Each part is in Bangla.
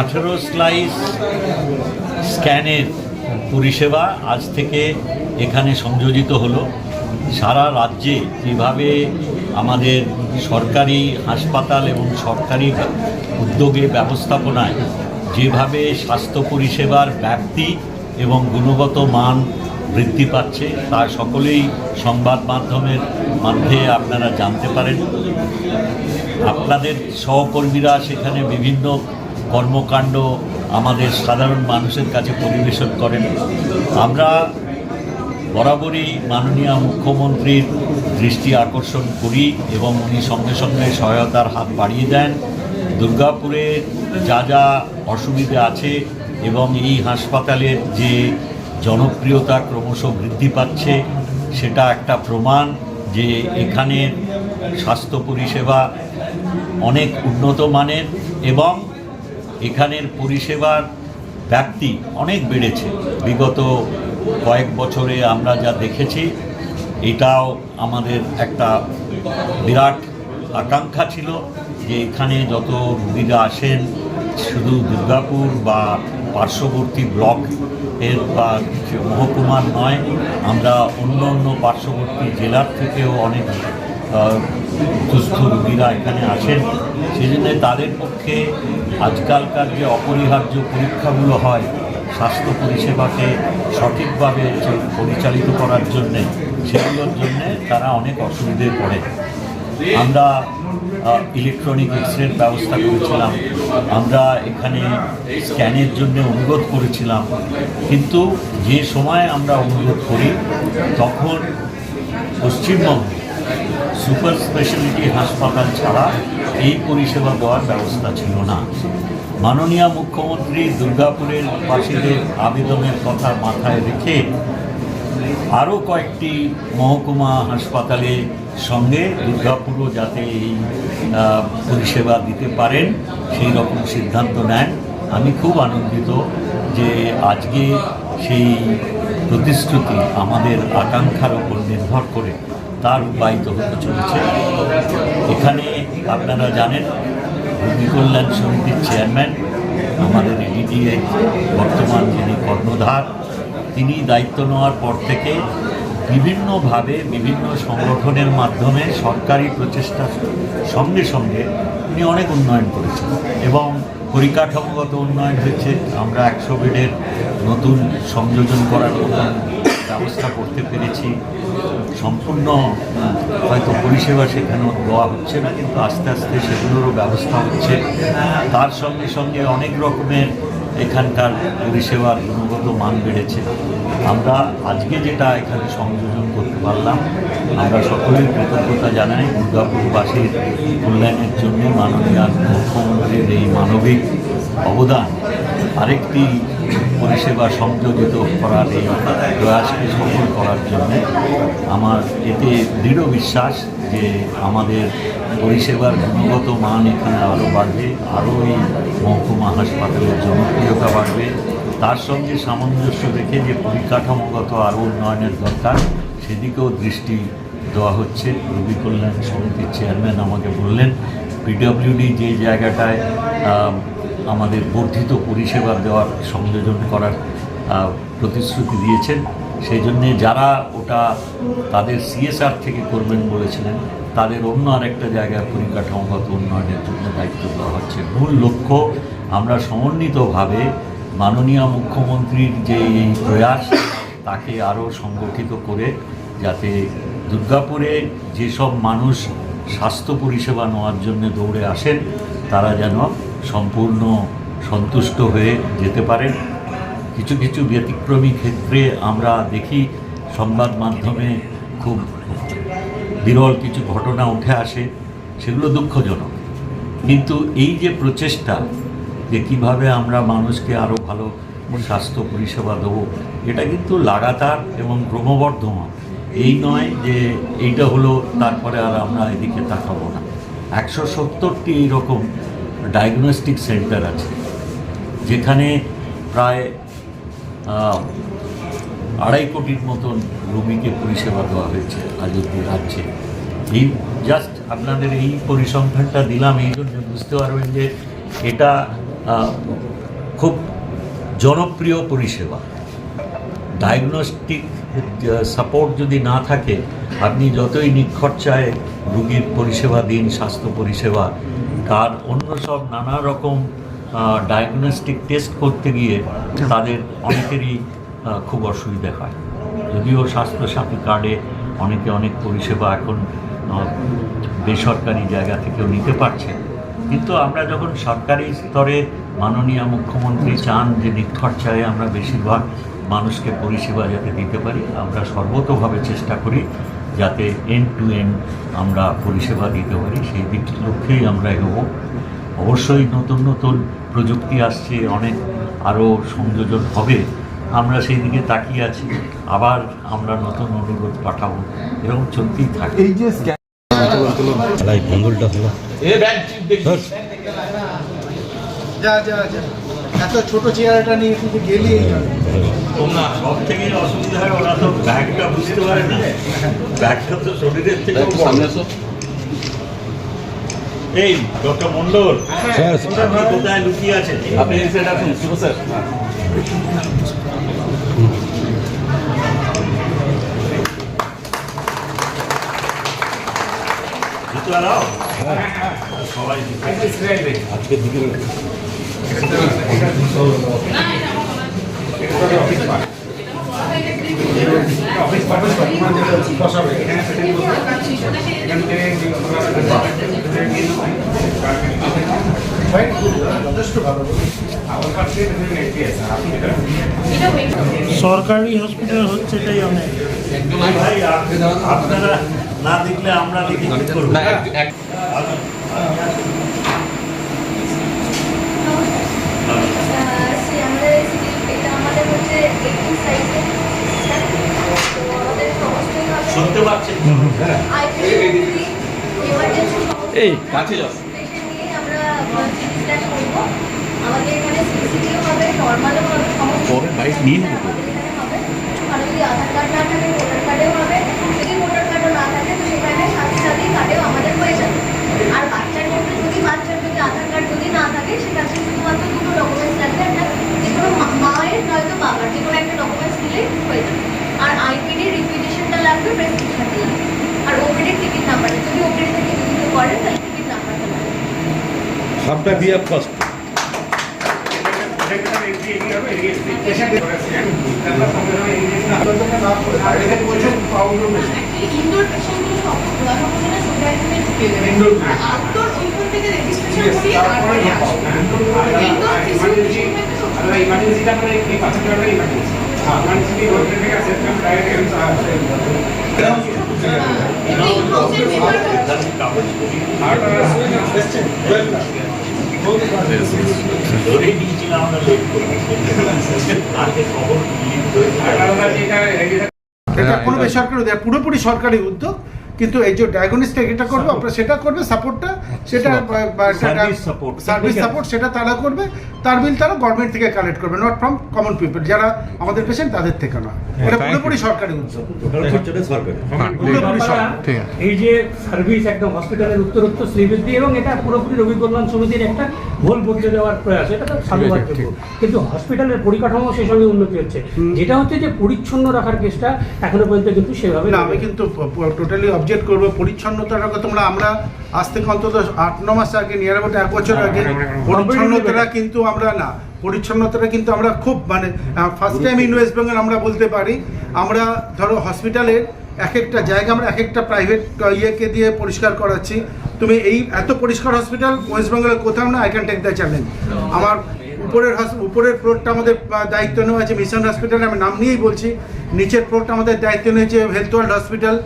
আঠেরো স্লাইস স্ক্যানের পরিষেবা আজ থেকে এখানে সংযোজিত হলো। সারা রাজ্যে যেভাবে আমাদের সরকারি হাসপাতাল এবং সরকারি উদ্যোগে ব্যবস্থাপনায় যেভাবে স্বাস্থ্য পরিষেবার ব্যাপ্তি এবং গুণগত মান বৃদ্ধি পাচ্ছে, তা সকলেই সংবাদ মাধ্যমের মাধ্যমে আপনারা জানতে পারেন। আপনাদের সহকর্মীরা সেখানে বিভিন্ন কর্মকাণ্ড আমাদের সাধারণ মানুষের কাছে পরিবেশন করেন। আমরা বরাবরই মাননীয় মুখ্যমন্ত্রীর দৃষ্টি আকর্ষণ করি এবং উনি সঙ্গে সঙ্গে সহায়তার হাত বাড়িয়ে দেন। দুর্গাপুরে যা যা অসুবিধা আছে এবং এই হাসপাতালের যে জনপ্রিয়তা ক্রমশ বৃদ্ধি পাচ্ছে, সেটা একটা প্রমাণ যে এখানের স্বাস্থ্য পরিষেবা অনেক উন্নত মানের এবং এখানের পরিষেবার ব্যাপ্তি অনেক বেড়েছে। বিগত কয়েক বছরে আমরা যা দেখেছি, এটাও আমাদের একটা বিরাট আকাঙ্ক্ষা ছিল যে এখানে যত রুগীরা আসেন, শুধু দুর্গাপুর বা পার্শ্ববর্তী ব্লক এর বা মহকুমার নয়, আমরা অন্য অন্য পার্শ্ববর্তী জেলার থেকেও অনেক সুস্থ রুগীরা এখানে আসেন। সেই জন্য তাদের পক্ষে আজকালকার যে অপরিহার্য পরীক্ষাগুলো হয়, স্বাস্থ্য পরিষেবাকে সঠিকভাবে পরিচালিত করার জন্যে, সেগুলোর জন্যে তারা অনেক অসুবিধায় পড়ে। আমরা ইলেকট্রনিক এক্সরের ব্যবস্থা করেছিলাম। আমরা এখানে স্ক্যানের জন্য অনুরোধ করেছিলাম। কিন্তু যে সময় আমরা অনুরোধ করি, তখন পশ্চিমবঙ্গে সুপার স্পেশালিটি হাসপাতাল ছাড়া এই পরিষেবা দেওয়ার ব্যবস্থা ছিল না। মাননীয় মুখ্যমন্ত্রী দুর্গাপুরের বাসীদের আবেদনের কথা মাথায় রেখে আরও কয়েকটি মহকুমা হাসপাতালের সঙ্গে দুর্গাপুরও যাতে এই পরিষেবা দিতে পারেন, সেই রকম সিদ্ধান্ত নেন। আমি খুব আনন্দিত যে আজকে সেই প্রতিশ্রুতি আমাদের আকাঙ্ক্ষার উপর নির্ভর করে তার রূপায়িত হতে চলেছে। এখানে আপনারা জানেন রোগী কল্যাণ সমিতির চেয়ারম্যান, আমাদের এডিডিএ বর্তমান যিনি কর্ণধার, তিনি দায়িত্ব নেওয়ার পর থেকে বিভিন্নভাবে বিভিন্ন সংগঠনের মাধ্যমে সরকারি প্রচেষ্টার সঙ্গে সঙ্গে তিনি অনেক উন্নয়ন করেছেন এবং পরিকাঠামোগত উন্নয়ন হয়েছে। আমরা একশো বেডের নতুন সংযোজন করার ব্যবস্থা করতে পেরেছি। সম্পূর্ণ হয়তো পরিষেবা সেখানেও দেওয়া হচ্ছে না, কিন্তু আস্তে আস্তে সেগুলোরও ব্যবস্থা হচ্ছে। তার সঙ্গে সঙ্গে অনেক রকমের এখানকার পরিষেবার গুণগত মান বেড়েছে। আমরা আজকে যেটা এখানে সংযোজন করতে পারলাম, আমরা সকলের কৃতজ্ঞতা জানাই দুর্গাপুরবাসীর কল্যাণের জন্য মাননীয় মুখ্যমন্ত্রীর এই মানবিক অবদান। আরেকটি পরিষেবা সংযোজিত করার এই প্রয়াসকে সফল করার জন্য আমার এতে দৃঢ় বিশ্বাস যে আমাদের পরিষেবার গুণগত মান এখানে আরও বাড়বে, আরও এই মহকুমা হাসপাতালের জনপ্রিয়তা বাড়বে। তার সঙ্গে সামঞ্জস্য রেখে যে পরিকাঠামোগত আরও উন্নয়নের দরকার, সেদিকেও দৃষ্টি দেওয়া হচ্ছে। রোগী কল্যাণ সমিতির চেয়ারম্যান আমাকে বললেন, পিডব্লিউডি যে জায়গাটায় আমাদের বর্ধিত পরিষেবা দেওয়ার সংযোজন করার প্রতিশ্রুতি দিয়েছেন। সেই জন্যে যারা ওটা তাদের সিএসআর থেকে করবেন বলেছিলেন, তাদের অন্য আরেকটা জায়গায় পরিকাঠামোগত উন্নয়নের জন্য দায়িত্ব দেওয়া হচ্ছে। মূল লক্ষ্য, আমরা সমন্বিতভাবে মাননীয় মুখ্যমন্ত্রীর যে এই প্রয়াস, তাকে আরও সংগঠিত করে যাতে দুর্গাপুরে যেসব মানুষ স্বাস্থ্য পরিষেবা নেওয়ার জন্য দৌড়ে আসেন, তারা যেন সম্পূর্ণ সন্তুষ্ট হয়ে যেতে পারেন কিছু কিছু ব্যতিক্রমী ক্ষেত্রে আমরা দেখি সংবাদ মাধ্যমে খুব বিরল কিছু ঘটনা উঠে আসে, সেগুলো দুঃখজনক। কিন্তু এই যে প্রচেষ্টা যে কীভাবে আমরা মানুষকে আরও ভালো স্বাস্থ্য পরিষেবা দেবো, এটা কিন্তু লাগাতার এবং ক্রমবর্ধমান। এই নয় যে এইটা হলো, তারপরে আর আমরা এদিকে তাকাবো না। একশো সত্তরটি এইরকম ডায়াগনস্টিক সেন্টার আছে, যেখানে প্রায় আড়াই কোটির মতন রোগীকে পরিষেবা দেওয়া হয়েছে আজ অব্দি রাজ্যে। এই জাস্ট আপনাদের এই পরিসংখ্যানটা দিলাম, এই জন্য বুঝতে পারবেন যে এটা খুব জনপ্রিয় পরিষেবা। ডায়াগনস্টিক সাপোর্ট যদি না থাকে, আপনি যতই নিখরচায় রুগীর পরিষেবা দিন, স্বাস্থ্য পরিষেবা তার অন্য সব নানা রকম ডায়াগনস্টিক টেস্ট করতে গিয়ে তাদের অনেকেরই খুব অসুবিধা হয়। যদিও স্বাস্থ্যসাথী কার্ডে অনেকে অনেক পরিষেবা এখন বেসরকারি জায়গা থেকেও নিতে পারছে। কিন্তু আমরা যখন সরকারি স্তরে মাননীয় মুখ্যমন্ত্রী চান যে নিখরচায় আমরা বেশিরভাগ মানুষকে পরিষেবা যাতে দিতে পারি, আমরা সর্বতোভাবে চেষ্টা করি যাতে এন্ড টু এন্ড আমরা পরিষেবা দিতে পারি সেই দিক লক্ষ্যেই আমরা এগোবো। অবশ্যই নতুন নতুন প্রযুক্তি আসছে অনেক আরও সংযোজন হবে। আমরা সেই দিকে তাকিয়ে আছি আবার আমরা নতুন অনুরোধ পাঠাবো এরকম চলতেই থাকে। এই যে স্ক্যান বন্ধুলটা হলো। যা যা যা। এত ছোট চেয়ারটা নিয়ে কিন্তু গেলেই তোমরা সব থেকে অসুবিধা হয় ওরা তো ব্যাগটা বুঝতে পারে না। ব্যাগটা তো শরীরের থেকে এই ডক্টর মন্ডল আপনি কোথায় লুকিয়ে আছেন আপনি এই সাইড স্যার। জুতো আলাও সবাই আজকের দিকে সরকারি হসপিটাল হচ্ছে এটাই অনেক। আপনারা না দেখলে আমরা দেখি করব সে আমাদের এটা আমাদের হচ্ছে একটু সাইজে আমাদের সমস্তই হবে শুনতে পাচ্ছেন? এই। কাছে যাও। নিয়ে আমরা চিকিৎসা করব আমাদের এখানে সিসিটিও হবে নর্মালও হবে সমস্ত পরে বাইক নিয়ে নেব তো। আমাদের এখানে হবে ওখানে যদি আধার কার্ড না থাকে ভোটার কার্ডেও হবে যদি ভোটার কার্ডও না থাকে তো সেখানে সাথে সাথেই কার্ডেও আমাদের হয়ে যাবে আর বাচ্চার মধ্যে যদি বাচ্চার যদি আধার কার্ড যদি না থাকে সেক্ষেত্রে শুধুমাত্র দুটো ডকুমেন্টস লাগবে একটা যে কোনো মা- মায়ের নয়তো বাবার যে কোনো একটা ডকুমেন্টস দিলে হয়ে যাবে আর আইপিডির রিকুইজিশনটা লাগবে প্রেসক্রিপশনটা লাগবে আর ওপিডির টিকিট নাম্বারটা যদি ওপিডি থেকে যদি করেন তাহলে টিকিট নাম্বারটা লাগবে সবটা দিয়ে ফার্স্ট ইনডোর পেশেন্টগুলো সব খোলা সম্পূর্ণ সুবিধা এখানে ঢুকে যাবে আউটডোর ওইখান থেকে রেজিস্ট্রেশন করিয়ে তারপরে আসবে এটা কোনো বেসরকারি পুরোপুরি সরকারি উদ্যোগ। কিন্তু এই যে ডায়াগনিস্টিক এটা করবে আপনারা সেটা করবে সাপোর্টটা সেটা. সার্ভিস সাপোর্ট সেটা তারা করবে তার বিল তারা গভর্নমেন্ট থেকে কালেক্ট করবে নট ফ্রম কমন পিপল যারা আমাদের পেশেন্ট তাদের থেকে নয়। এটা পুরোপুরি সরকারি উদ্যোগ। সরকারি। এই যে সার্ভিস একদম হসপিটালের উত্তরোত্তর শ্রীবৃদ্ধি এবং এটা পুরোপুরি রোগী কল্যাণ সমিতির একটা ভুল বদলে দেওয়ার প্রয়াস এটা তো সাধুবাদযোগ্য কিন্তু। হসপিটালের পরিকাঠামো সেই সঙ্গে উন্নতি হচ্ছে। যেটা হচ্ছে যে পরিচ্ছন্ন রাখার কেসটা এখনও পর্যন্ত কিন্তু সেভাবে না আমি কিন্তু টোটালি অবজেক্ট করব পরিচ্ছন্নতার কথা তোমরা আমরা আজ থেকে অন্তত আট ন মাস আগে নিয়ার অ্যাবাউট এক বছর আগে পরিচ্ছন্নতাটা কিন্তু আমরা না পরিচ্ছন্নতাটা কিন্তু আমরা খুব মানে first time in West Bengal আমরা বলতে পারি। আমরা ধরো হসপিটালের এক একটা জায়গা আমরা এক একটা প্রাইভেট ইয়েকে দিয়ে পরিষ্কার করাচ্ছি। তুমি এই এত পরিষ্কার হসপিটাল ওয়েস্ট বেঙ্গলে কোথাও না I can take the challenge আমার উপরের হস- উপরের ফ্লোরটা আমাদের দায়িত্ব নেওয়া আছে মিশন হসপিটাল আমি নাম নিয়েই বলছি। নিচের ফ্লোরটা আমাদের দায়িত্ব নিয়েছে হেলথ ওয়ার্ল্ড হসপিটাল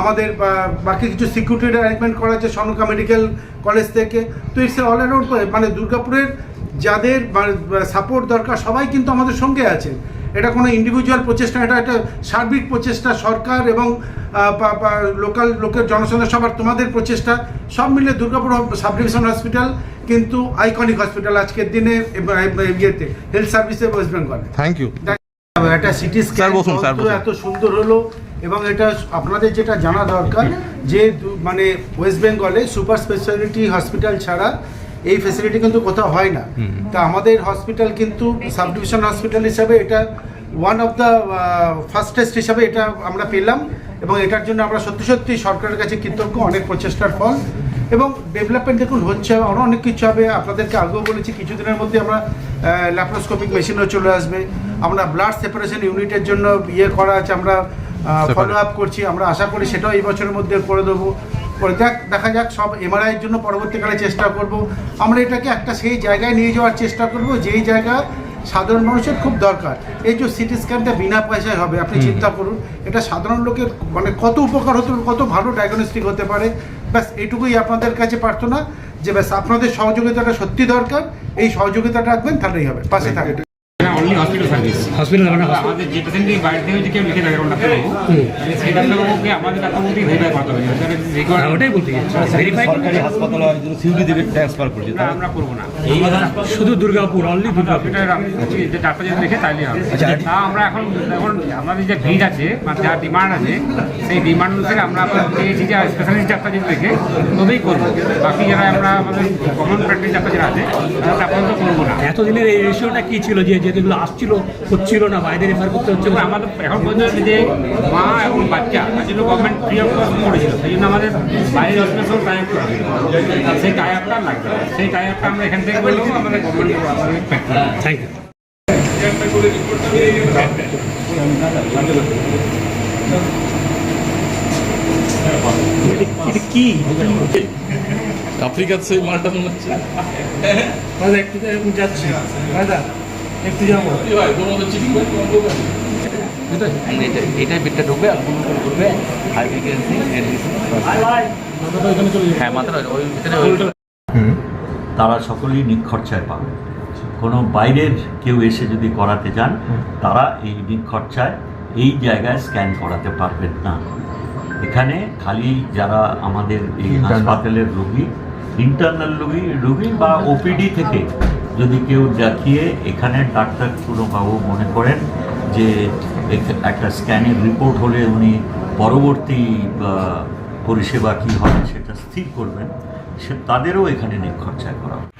আমাদের বাকি কিছু সিকিউরিটি অ্যারেঞ্জমেন্ট করা আছে সনকা মেডিকেল কলেজ থেকে। তো ইটস অল অ্যারাউন্ড মানে দুর্গাপুরের যাদের সাপোর্ট দরকার সবাই কিন্তু আমাদের সঙ্গে আছে। এটা কোনো ইন্ডিভিজুয়াল প্রচেষ্টা এটা একটা সার্বিক প্রচেষ্টা সরকার এবং লোকাল লোকের জনসংখ্যা সবার তোমাদের প্রচেষ্টা। সব মিলে দুর্গাপুর সাব ডিভিশন হসপিটাল কিন্তু আইকনিক হসপিটাল আজকের দিনে ইয়েতে হেলথ সার্ভিসে ওয়েস্ট বেঙ্গলে থ্যাংক ইউ একটা সিটি স্ক্যান এত সুন্দর হলো। এবং এটা আপনাদের যেটা জানা দরকার যে মানে ওয়েস্ট বেঙ্গলে সুপার স্পেশালিটি হসপিটাল ছাড়া এই ফেসিলিটি কিন্তু কোথাও হয় না। তা আমাদের হসপিটাল কিন্তু সাব ডিভিশন হসপিটাল হিসাবে এটা ওয়ান অফ দ্য ফার্স্টেস্ট হিসাবে এটা আমরা পেলাম এবং এটার জন্য আমরা সত্যি সত্যি সরকারের কাছে কৃতজ্ঞ অনেক প্রচেষ্টার ফল। এবং ডেভেলপমেন্ট দেখুন হচ্ছে আরও অনেক কিছু হবে। আপনাদেরকে আগেও বলেছি কিছুদিনের মধ্যে আমরা ল্যাপ্রোস্কোপিক মেশিনও চলে আসবে। আমরা ব্লাড সেপারেশন ইউনিটের জন্য ইয়ে করা আছে আমরা ফলো আপ করছি আমরা আশা করি সেটাও এই বছরের মধ্যে করে দেবো। করে দেখ দেখা যাক সব এমআরআইয়ের জন্য পরবর্তীকালে চেষ্টা করব। আমরা এটাকে একটা সেই জায়গায় নিয়ে যাওয়ার চেষ্টা করব যেই জায়গা সাধারণ মানুষের খুব দরকার। এই যে সিটি স্ক্যানটা বিনা পয়সায় হবে আপনি চিন্তা করুন এটা সাধারণ লোকের মানে কত উপকার হতে কত ভালো ডায়াগনস্টিক হতে পারে। ব্যাস এইটুকুই আপনাদের কাছে প্রার্থনা যে ব্যাস আপনাদের সহযোগিতাটা সত্যি দরকার এই সহযোগিতাটা রাখবেন তাহলেই হবে। পাশে থাকবে অনলি হসপিটাল সার্ভিস হসপিটাল মানে আমাদের যে পেশেন্টই বাইরে থেকে কেউ লিখে থাকে কোনো ডাক্তারবাবু সেই ডাক্তারবাবুকে আমাদের ডাক্তারবাবুকে ভেরিফাই করতে হবে। record- হ্যাঁ, ওটাই বলতে ভেরিফাই সরকারি হাসপাতাল হয় সিউডি দেবে ট্রান্সফার করছে। আমরা করব না। শুধু দুর্গাপুর অনলি দুর্গাপুর। হসপিটাল যে ডাক্তার যদি দেখে তাইলে হবে। তা আমরা এখন এখন আমাদের যে ভিড় আছে মানে যা ডিমান্ড আছে সেই ডিমান্ড অনুসারে আমরা পেয়েছি যে স্পেশালিস্ট ডাক্তার যদি দেখে তবেই করব। বাকি যারা আমরা আমাদের কমন প্র্যাকটিস ডাক্তার যারা আছে তারা আপাতত করব না। এতদিনের এই রেশিওটা কি ছিল যে যেগুলো আসছিল হচ্ছিল না বাইরে রেফার করতে হচ্ছে আমাদের এখন পর্যন্ত যে মা এবং বাচ্চা তার জন্য গভর্নমেন্ট ফ্রি অফ কস্ট করেছিল সেই জন্য আমাদের বাইরের হসপিটাল টাই আপ করা সেই টাই আপটা লাগবে সেই টাই আপটা আমরা এখান থেকে বলব আমাদের গভর্নমেন্ট। থ্যাংক ইউ কি? আফ্রিকার সেই মালটা মনে হচ্ছে। একটু যাচ্ছি। দাদা একটু যাব। ঢুকবে আর কোনো হ্যাঁ মাত্রা ওই ভিতরে তারা সকলেই নিখরচায় পাবে। কোনো বাইরের কেউ এসে যদি করাতে যান তারা এই নিখরচায় এই জায়গায় স্ক্যান করাতে পারবেন না। এখানে খালি যারা আমাদের এই হাসপাতালের রোগী ইন্টারনাল রোগী রোগী বা ওপিডি থেকে যদি কেউ দেখিয়ে এখানে ডাক্তার বাবু মনে করেন যে একটা স্ক্যানের রিপোর্ট হলে উনি পরবর্তী পরিষেবা কী হবে সেটা স্থির করবেন, সে, তাদেরও এখানে নিখরচায় করা হবে।